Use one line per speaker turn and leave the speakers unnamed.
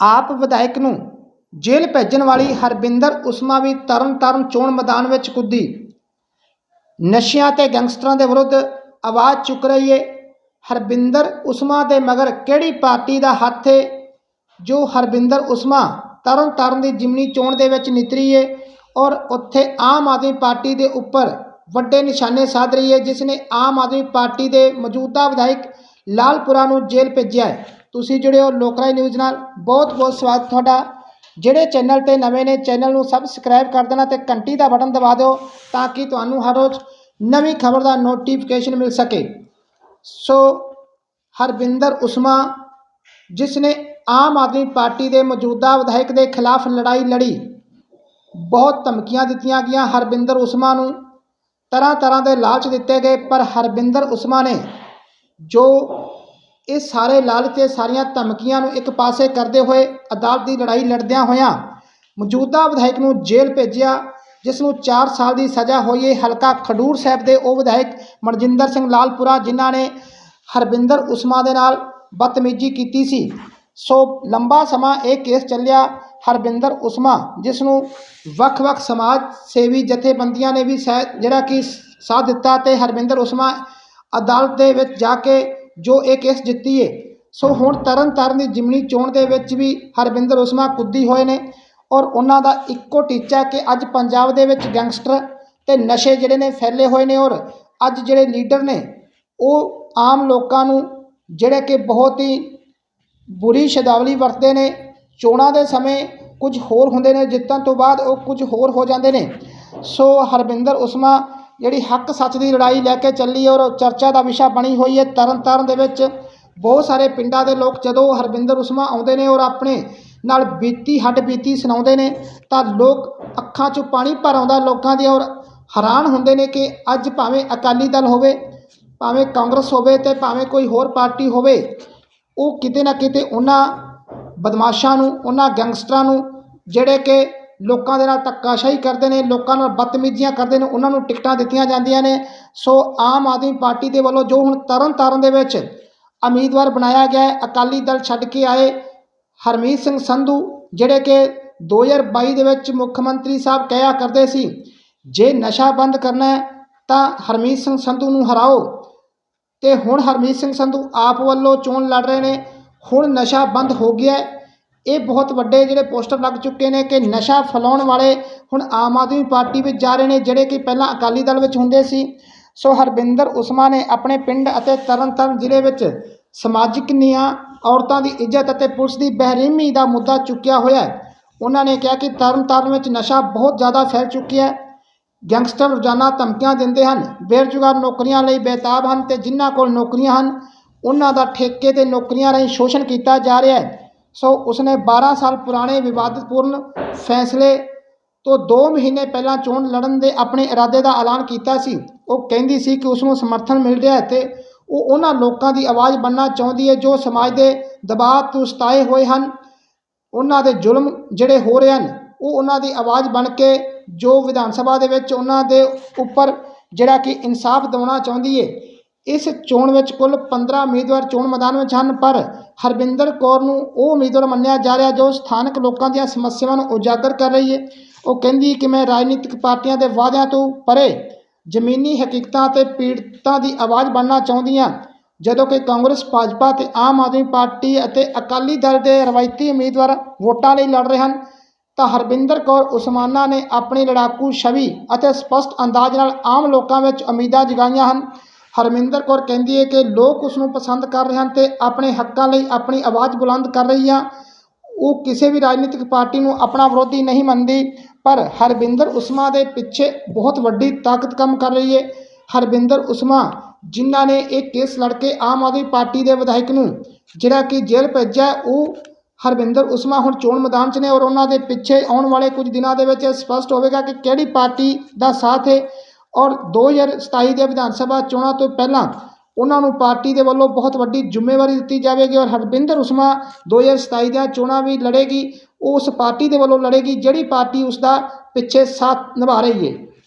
ਆਪ ਵਿਧਾਇਕ ਨੂੰ ਜੇਲ੍ਹ ਭੇਜਣ ਵਾਲੀ ਹਰਬਿੰਦਰ ਉਸਮਾ ਵੀ ਤਰਨਤਾਰਨ ਚੋਣ ਮੈਦਾਨ ਵਿੱਚ ਕੁੱਦੀ। ਨਸ਼ਿਆਂ ਤੇ ਗੈਂਗਸਟਰਾਂ ਦੇ ਵਿਰੁੱਧ ਆਵਾਜ਼ ਚੁੱਕ ਰਹੀ ਏ ਹਰਬਿੰਦਰ ਉਸਮਾ ਦੇ ਮਗਰ ਕਿਹੜੀ ਪਾਰਟੀ ਦਾ ਹੱਥ ਏ? ਜੋ ਹਰਬਿੰਦਰ ਉਸਮਾ ਤਰਨਤਾਰਨ ਦੀ ਜਿਮਨੀ ਚੋਣ ਦੇ ਵਿੱਚ ਨਿਤਰੀ ਏ ਔਰ ਉੱਥੇ ਆਮ ਆਦਮੀ ਪਾਰਟੀ ਦੇ ਉੱਪਰ ਵੱਡੇ ਨਿਸ਼ਾਨੇ ਸਾਧ ਰਹੀ ਹੈ ਜਿਸ ਨੇ ਆਮ ਆਦਮੀ ਪਾਰਟੀ ਦੇ ਮੌਜੂਦਾ ਵਿਧਾਇਕ ਲਾਲਪੁਰਾ ਨੂੰ ਜੇਲ੍ਹ ਭੇਜਿਆ ਹੈ ਤੁਸੀਂ ਜੁੜੇ ਹੋ ਲੋਕਰਾਈ ਨਿਊਜ਼ ਨਾਲ। ਬਹੁਤ ਬਹੁਤ ਸਵਾਗਤ ਤੁਹਾਡਾ। ਜਿਹੜੇ ਚੈਨਲ ਤੇ ਨਵੇਂ ਨੇ, ਚੈਨਲ ਨੂੰ ਸਬਸਕ੍ਰਾਈਬ ਕਰ ਦੇਣਾ ਤੇ ਘੰਟੀ ਦਾ ਬਟਨ ਦਬਾ ਦਿਓ ਤਾਂ ਕਿ ਤੁਹਾਨੂੰ ਹਰ ਰੋਜ਼ ਨਵੀਂ ਖਬਰ ਦਾ ਨੋਟੀਫਿਕੇਸ਼ਨ ਮਿਲ ਸਕੇ। ਸੋ, ਹਰਵਿੰਦਰ ਉਸਮਾ, ਜਿਸ ਨੇ ਆਮ ਆਦਮੀ ਪਾਰਟੀ ਦੇ ਮੌਜੂਦਾ ਵਿਧਾਇਕ ਦੇ ਖਿਲਾਫ ਲੜਾਈ ਲੜੀ, ਬਹੁਤ ਧਮਕੀਆਂ ਦਿੱਤੀਆਂ ਗਈਆਂ ਹਰਵਿੰਦਰ ਉਸਮਾ ਨੂੰ। ਤਰ੍ਹਾਂ ਤਰ੍ਹਾਂ ਦੇ ਲਾਲਚ ਦਿੱਤੇ ਗਏ, ਪਰ ਹਰਬਿੰਦਰ ਉਸਮਾ ਨੇ ਜੋ ਇਹ ਸਾਰੇ ਲਾਲਚ ਤੇ ਸਾਰੀਆਂ ਧਮਕੀਆਂ ਨੂੰ ਇੱਕ ਪਾਸੇ ਕਰਦੇ ਹੋਏ ਅਦਾਲਤ ਦੀ ਲੜਾਈ ਲੜਦਿਆਂ ਹੋਇਆਂ ਮੌਜੂਦਾ ਵਿਧਾਇਕ ਨੂੰ ਜੇਲ੍ਹ ਭੇਜਿਆ, ਜਿਸ ਨੂੰ 4 ਸਾਲ ਦੀ ਸਜ਼ਾ ਹੋਈ। ਹੈ ਹਲਕਾ ਖਡੂਰ ਸਾਹਿਬ ਦੇ ਉਹ ਵਿਧਾਇਕ ਮਨਜਿੰਦਰ ਸਿੰਘ ਲਾਲਪੁਰਾ, ਜਿਨ੍ਹਾਂ ਨੇ ਹਰਬਿੰਦਰ ਉਸਮਾ ਦੇ ਨਾਲ ਬਦਤਮੀਜ਼ੀ ਕੀਤੀ ਸੀ। ਸੋ ਲੰਬਾ ਸਮਾਂ ਇਹ ਕੇਸ ਚੱਲਿਆ ਹਰਬਿੰਦਰ ਉਸਮਾ, ਜਿਸ ਨੂੰ ਵੱਖ-ਵੱਖ ਸਮਾਜ ਸੇਵੀ ਜਥੇਬੰਦੀਆਂ ਨੇ ਵੀ ਸਹਿ, ਜਿਹੜਾ ਕਿ ਸਾਥ ਦਿੱਤਾ ਤੇ ਹਰਬਿੰਦਰ ਉਸਮਾ ਅਦਾਲਤ ਦੇ ਵਿੱਚ ਜਾ ਕੇ ਜੋ ਇਹ ਕੇਸ ਜਿੱਤੀ ਏ। ਸੋ ਹੁਣ ਤਰਨ ਤਾਰਨ ਦੀ ਜਿਮਨੀ ਚੋਣ ਦੇ ਵਿੱਚ ਵੀ ਹਰਵਿੰਦਰ ਉਸਮਾ ਕੁੱਦੀ ਹੋਏ ਨੇ ਔਰ ਉਹਨਾਂ ਦਾ ਇੱਕੋ ਟੀਚਾ ਕਿ ਅੱਜ ਪੰਜਾਬ ਦੇ ਵਿੱਚ ਗੈਂਗਸਟਰ ਤੇ ਨਸ਼ੇ ਜਿਹੜੇ ਨੇ ਫੈਲੇ ਹੋਏ ਨੇ ਔਰ ਅੱਜ ਜਿਹੜੇ ਲੀਡਰ ਨੇ, ਉਹ ਆਮ ਲੋਕਾਂ ਨੂੰ ਜਿਹੜੇ ਕਿ ਬਹੁਤ ਹੀ ਬੁਰੀ ਸ਼ਬਦਾਵਲੀ ਵਰਤਦੇ ਨੇ, ਚੋਣਾਂ ਦੇ ਸਮੇਂ ਕੁਝ ਹੋਰ ਹੁੰਦੇ ਨੇ, ਜਿੱਤਣ ਤੋਂ ਬਾਅਦ ਉਹ ਕੁਝ ਹੋਰ ਹੋ ਜਾਂਦੇ ਨੇ। ਸੋ ਹਰਵਿੰਦਰ ਉਸਮਾ ਜਿਹੜੀ ਹੱਕ ਸੱਚ ਦੀ ਲੜਾਈ ਲੈ ਕੇ ਚੱਲੀ ਔਰ ਚਰਚਾ ਦਾ ਵਿਸ਼ਾ ਬਣੀ ਹੋਈ ਹੈ ਤਰਨ ਤਾਰਨ ਦੇ ਵਿੱਚ ਬਹੁਤ ਸਾਰੇ ਪਿੰਡਾਂ ਦੇ ਲੋਕ ਜਦੋਂ ਹਰਵਿੰਦਰ ਉਸਮਾ ਆਉਂਦੇ ਨੇ ਔਰ ਆਪਣੇ ਨਾਲ ਬੀਤੀ ਹੱਡ ਬੀਤੀ ਸੁਣਾਉਂਦੇ ਨੇ, ਤਾਂ ਲੋਕ ਅੱਖਾਂ 'ਚੋਂ ਪਾਣੀ ਭਰ ਆਉਂਦਾ ਲੋਕਾਂ ਦੀ ਔਰ ਹੈਰਾਨ ਹੁੰਦੇ ਨੇ ਕਿ ਅੱਜ ਭਾਵੇਂ ਅਕਾਲੀ ਦਲ ਹੋਵੇ, ਭਾਵੇਂ ਕਾਂਗਰਸ ਹੋਵੇ ਤੇ ਭਾਵੇਂ ਕੋਈ ਹੋਰ ਪਾਰਟੀ ਹੋਵੇ, ਉਹ ਕਿਤੇ ਨਾ ਕਿਤੇ ਉਹਨਾਂ ਬਦਮਾਸ਼ਾਂ ਨੂੰ, ਉਹਨਾਂ ਗੈਂਗਸਟਰਾਂ ਨੂੰ ਜਿਹੜੇ ਕਿ ਲੋਕਾਂ ਦੇ ਨਾਲ ਧੱਕਾਸ਼ਾਹੀ ਕਰਦੇ ਨੇ, ਲੋਕਾਂ ਨਾਲ ਬਦਤਮੀਜ਼ੀਆਂ ਕਰਦੇ ਨੇ, ਉਹਨਾਂ ਨੂੰ ਟਿਕਟਾਂ ਦਿੱਤੀਆਂ ਜਾਂਦੀਆਂ ਨੇ। ਸੋ ਆਮ ਆਦਮੀ ਪਾਰਟੀ ਦੇ ਵੱਲੋਂ ਜੋ ਹੁਣ ਤਰਨ ਤਾਰਨ ਦੇ ਵਿੱਚ ਉਮੀਦਵਾਰ ਬਣਾਇਆ ਗਿਆ ਅਕਾਲੀ ਦਲ ਛੱਡ ਕੇ ਆਏ ਹਰਮੀਤ ਸਿੰਘ ਸੰਧੂ, ਜਿਹੜੇ ਕਿ 2022 ਦੇ ਵਿੱਚ ਮੁੱਖ ਮੰਤਰੀ ਸਾਹਿਬ ਕਹਿਆ ਕਰਦੇ ਸੀ, ਜੇ ਨਸ਼ਾ ਬੰਦ ਕਰਨਾ ਹੈ, ਤਾਂ ਹਰਮੀਤ ਸਿੰਘ ਸੰਧੂ ਨੂੰ ਹਰਾਓ। ਤੇ ਹੁਣ ਹਰਮੀਤ ਸਿੰਘ ਸੰਧੂ ਆਪ ਵੱਲੋਂ ਚੋਣ ਲੜ ਰਹੇ ਨੇ। ਹੁਣ ਨਸ਼ਾ ਬੰਦ ਹੋ ਗਿਆ ਇਹ ਬਹੁਤ ਵੱਡੇ ਜਿਹੜੇ ਪੋਸਟਰ ਲੱਗ ਚੁੱਕੇ ਨੇ ਕਿ ਨਸ਼ਾ ਫੈਲਾਉਣ ਵਾਲੇ ਹੁਣ ਆਮ ਆਦਮੀ ਪਾਰਟੀ ਵਿੱਚ ਜਾ ਰਹੇ ਨੇ, ਜਿਹੜੇ ਕਿ ਪਹਿਲਾਂ ਅਕਾਲੀ ਦਲ ਵਿੱਚ ਹੁੰਦੇ ਸੀ। ਸੋ ਹਰਬਿੰਦਰ ਉਸਮਾ ਨੇ ਆਪਣੇ ਪਿੰਡ ਅਤੇ ਤਰਨਤਾਰਨ ਜ਼ਿਲ੍ਹੇ ਵਿੱਚ ਸਮਾਜਿਕ ਨਿਆਂ ਔਰਤਾਂ ਦੀ ਇੱਜ਼ਤ ਅਤੇ ਪੁਲਿਸ ਦੀ ਬਹਿਰੀਮੀ ਦਾ ਮੁੱਦਾ ਚੁੱਕਿਆ ਹੋਇਆ ਹੈ। ਉਹਨਾਂ ਨੇ ਕਿਹਾ ਕਿ ਤਰਨਤਾਰਨ ਵਿੱਚ ਨਸ਼ਾ ਬਹੁਤ ਜ਼ਿਆਦਾ ਫੈਲ ਚੁੱਕਿਆ ਹੈ। ਗੈਂਗਸਟਰ ਰੋਜ਼ਾਨਾ ਧਮਕੀਆਂ ਦਿੰਦੇ ਹਨ, ਬੇਰੁਜ਼ਗਾਰ ਨੌਕਰੀਆਂ ਲਈ ਬੇਤਾਬ ਹਨ ਤੇ ਜਿਨ੍ਹਾਂ ਕੋਲ ਨੌਕਰੀਆਂ ਹਨ, ਉਹਨਾਂ ਦਾ ਠੇਕੇ ਤੇ ਨੌਕਰੀਆਂ ਰਾਹੀਂ ਸ਼ੋਸ਼ਣ ਕੀਤਾ ਜਾ ਰਿਹਾ ਹੈ। ਸੋ ਉਸਨੇ 12 ਸਾਲ ਪੁਰਾਣੇ ਵਿਵਾਦਤਪੂਰਨ ਫੈਸਲੇ ਤੋਂ 2 ਮਹੀਨੇ ਪਹਿਲਾਂ ਚੋਣ ਲੜਨ ਦੇ ਆਪਣੇ ਇਰਾਦੇ ਦਾ ਐਲਾਨ ਕੀਤਾ ਸੀ। ਉਹ ਕਹਿੰਦੀ ਸੀ ਕਿ ਉਸ ਨੂੰ ਸਮਰਥਨ ਮਿਲ ਰਿਹਾ ਹੈ ਤੇ ਉਹ ਉਹਨਾਂ ਲੋਕਾਂ ਦੀ ਆਵਾਜ਼ ਬਣਨਾ ਚਾਹੁੰਦੀ ਹੈ ਜੋ ਸਮਾਜ ਦੇ ਦਬਾਅ ਤੋਂ ਸਤਾਏ ਹੋਏ ਹਨ। ਉਹਨਾਂ ਦੇ ਜ਼ੁਲਮ ਜਿਹੜੇ ਹੋ ਰਹੇ ਹਨ, ਉਹ ਉਹਨਾਂ ਦੀ ਆਵਾਜ਼ ਬਣ ਕੇ ਜੋ ਵਿਧਾਨ ਸਭਾ ਦੇ ਵਿੱਚ ਉਹਨਾਂ ਦੇ ਉੱਪਰ ਜਿਹੜਾ ਕਿ ਇਨਸਾਫ ਦਿਵਾਉਣਾ ਚਾਹੁੰਦੀ ਹੈ ਇਸ ਚੋਣ ਵਿੱਚ ਕੁੱਲ 15 ਉਮੀਦਵਾਰ ਚੋਣ ਮੈਦਾਨ ਵਿੱਚ ਹਨ, ਪਰ ਹਰਬਿੰਦਰ ਕੌਰ ਨੂੰ ਉਹ ਉਮੀਦਵਾਰ ਮੰਨਿਆ ਜਾ ਰਿਹਾ ਜੋ ਸਥਾਨਕ ਲੋਕਾਂ ਦੀਆਂ ਸਮੱਸਿਆਵਾਂ ਨੂੰ ਉਜਾਗਰ ਕਰ ਰਹੀ ਹੈ। ਉਹ ਕਹਿੰਦੀ ਕਿ ਮੈਂ ਰਾਜਨੀਤਿਕ ਪਾਰਟੀਆਂ ਦੇ ਵਾਅਦਿਆਂ ਤੋਂ ਪਰੇ ਜ਼ਮੀਨੀ ਹਕੀਕਤਾਂ ਤੇ ਪੀੜਤਾਂ ਦੀ ਆਵਾਜ਼ ਬਣਨਾ ਚਾਹੁੰਦੀ ਹਾਂ। ਜਦੋਂ ਕਿ ਕਾਂਗਰਸ, ਭਾਜਪਾ ਤੇ ਆਮ ਆਦਮੀ ਪਾਰਟੀ ਅਤੇ ਅਕਾਲੀ ਦਲ ਦੇ ਰਵਾਇਤੀ ਉਮੀਦਵਾਰ ਵੋਟਾਂ ਲਈ ਲੜ ਰਹੇ ਹਨ, ਤਾਂ ਹਰਬਿੰਦਰ ਕੌਰ ਉਸਮਾਨਾ ਨੇ ਆਪਣੀ ਲੜਾਕੂ ਛਵੀ ਅਤੇ ਸਪਸ਼ਟ ਅੰਦਾਜ਼ ਨਾਲ ਆਮ ਲੋਕਾਂ ਵਿੱਚ ਉਮੀਦਾਂ ਜਗਾਈਆਂ ਹਨ। ਹਰਮਿੰਦਰ ਕੌਰ ਕਹਿੰਦੀ ਹੈ ਕਿ ਲੋਕ ਉਸ ਨੂੰ ਪਸੰਦ ਕਰ ਰਹੇ ਹਨ ਤੇ ਆਪਣੇ ਹੱਕਾਂ ਲਈ ਆਪਣੀ ਆਵਾਜ਼ ਬੁਲੰਦ ਕਰ ਰਹੀ ਆ। ਉਹ ਕਿਸੇ ਵੀ ਰਾਜਨੀਤਿਕ ਪਾਰਟੀ ਨੂੰ ਆਪਣਾ ਵਿਰੋਧੀ ਨਹੀਂ ਮੰਨਦੀ, ਪਰ ਹਰਬਿੰਦਰ ਉਸਮਾ ਦੇ ਪਿੱਛੇ ਬਹੁਤ ਵੱਡੀ ਤਾਕਤ ਕੰਮ ਕਰ ਰਹੀ ਹੈ। ਹਰਬਿੰਦਰ ਉਸਮਾ, ਜਿਨ੍ਹਾਂ ਨੇ ਇਹ ਕੇਸ ਲੜ ਕੇ ਆਮ ਆਦਮੀ ਪਾਰਟੀ ਦੇ ਵਿਧਾਇਕ ਨੂੰ ਜਿਹੜਾ ਕਿ ਜੇਲ੍ਹ ਭੇਜਿਆ, ਉਹ ਹਰਵਿੰਦਰ ਉਸਮਾ ਹੁਣ ਚੋਣ ਮੈਦਾਨ 'ਚ ਨੇ ਔਰ ਉਹਨਾਂ ਦੇ ਪਿੱਛੇ ਆਉਣ ਵਾਲੇ ਕੁਝ ਦਿਨਾਂ ਦੇ ਵਿੱਚ ਇਹ ਸਪਸ਼ਟ ਹੋਵੇਗਾ ਕਿ ਕਿਹੜੀ ਪਾਰਟੀ ਦਾ ਸਾਥ ਹੈ। ਔਰ 2027 ਦੇ ਵਿਧਾਨ ਸਭਾ ਚੋਣਾਂ ਤੋਂ ਪਹਿਲਾਂ ਉਹਨਾਂ ਨੂੰ ਪਾਰਟੀ ਦੇ ਵੱਲੋਂ ਬਹੁਤ ਵੱਡੀ ਜ਼ਿੰਮੇਵਾਰੀ ਦਿੱਤੀ ਜਾਵੇਗੀ ਔਰ ਹਰਬਿੰਦਰ ਉਸਮਾ 2027 ਦੀਆਂ ਚੋਣਾਂ ਵੀ ਲੜੇਗੀ, ਉਸ ਪਾਰਟੀ ਦੇ ਵੱਲੋਂ ਲੜੇਗੀ ਜਿਹੜੀ ਪਾਰਟੀ ਉਸ ਦਾ ਪਿੱਛੇ ਸਾਥ ਨਿਭਾ ਰਹੀ ਹੈ।